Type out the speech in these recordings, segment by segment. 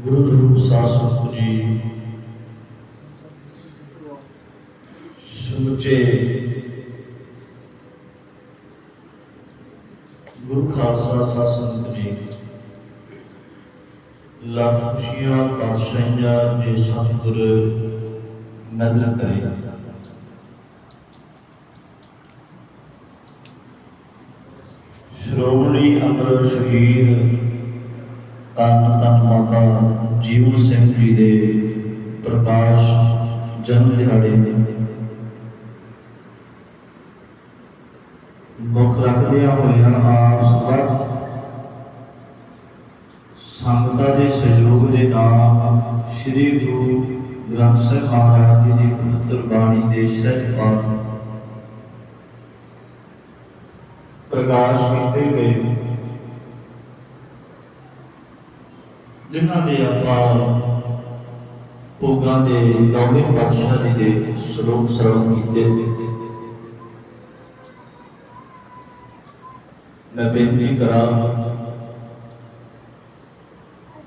ਗੁਰੂ ਰੂਪ ਸਾਸਤ ਜੀ, ਸਮੁੱਚੇ ਗੁਰੂ ਖਾਲਸਾ ਸਾਧ ਸੰਤ ਜੀ, ਲੱਖ ਖੁਸ਼ੀਆਂ, ਪਾਤਸ਼ਾਹੀਆਂ ਦੇ ਸਤਿਗੁਰ ਨਦਰ ਕਰੇ। ਸ਼੍ਰੋਮਣੀ ਅਮਰ ਸ਼ਹੀਦ ਤਨ ਤਨ ਬਾਬਾ ਜੀਵਨ ਸਿੰਘ ਜੀ ਦੇ ਪ੍ਰਕਾਸ਼ ਜਨਮ ਦਿਹਾੜੇ। ਮੁੱਖ ਰੱਖਦਿਆਂ ਹੋਇਆਂ ਆਪ ਸਦਾ ਸੰਗਤਾਂ ਦੇ ਸਹਿਯੋਗ ਦੇ ਨਾਲ ਸ੍ਰੀ ਗੁਰੂ ਗ੍ਰੰਥ ਸਾਹਿਬ ਮਹਾਰਾਜ ਜੀ ਦੀ ਪਵਿੱਤਰ ਬਾਣੀ ਦੇ ਸਹਿਜ ਪਾਠ ਪ੍ਰਕਾਸ਼ ਕੀਤੇ ਗਏ। ਜਿਨ੍ਹਾਂ ਦੇ ਆਪਾਂ ਭੋਗਾਂ ਦੇ ਨੌਵੇਂ ਪਾਤਸ਼ਾਹ ਜੀ ਦੇ ਸ਼ਲੋਕ ਸਰਵਣ ਕੀਤੇ। ਮੈਂ ਬੇਨਤੀ ਕਰਾਂ,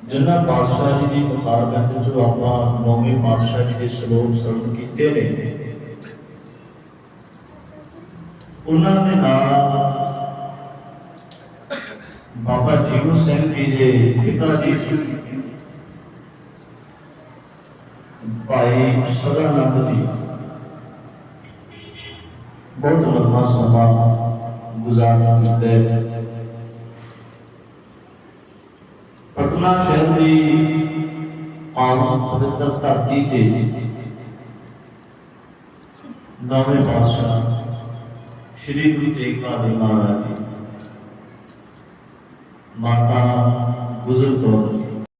ਜਿਨ੍ਹਾਂ ਪਾਤਸ਼ਾਹ ਜੀ ਦੀ ਮੁਖਾਰਬਤ ਚ ਆਪਾਂ ਨੌਵੇਂ ਪਾਤਸ਼ਾਹ ਜੀ ਦੇ ਸ਼ਲੋਕ ਸਰਵਣ ਕੀਤੇ ਨੇ, ਉਹਨਾਂ ਦੇ ਨਾਲ ਬਾਬਾ ਜੀਵਨ ਸਿੰਘ ਜੀ ਦੇ ਪਿਤਾ ਜੀ ਭਾਈ ਸਦਾਨੰਦ ਜੀ। ਬਹੁਤ ਲੰਮਾ ਸਮਾਂ ਗੁਜ਼ਾਰਾ ਕੀਤਾ ਪਟਨਾ ਸ਼ਹਿਰ ਦੀ ਆਮ ਪਵਿੱਤਰ ਧਰਤੀ ਤੇ ਨਵੇਂ ਪਾਤਸ਼ਾਹ ਸ਼੍ਰੀ ਗੁਰੂ ਤੇਗ ਬਹਾਦਰ ਮਹਾਰਾਜ ਜੀ। ਮਾਤਾ ਗੁਜਰ ਕੌਰ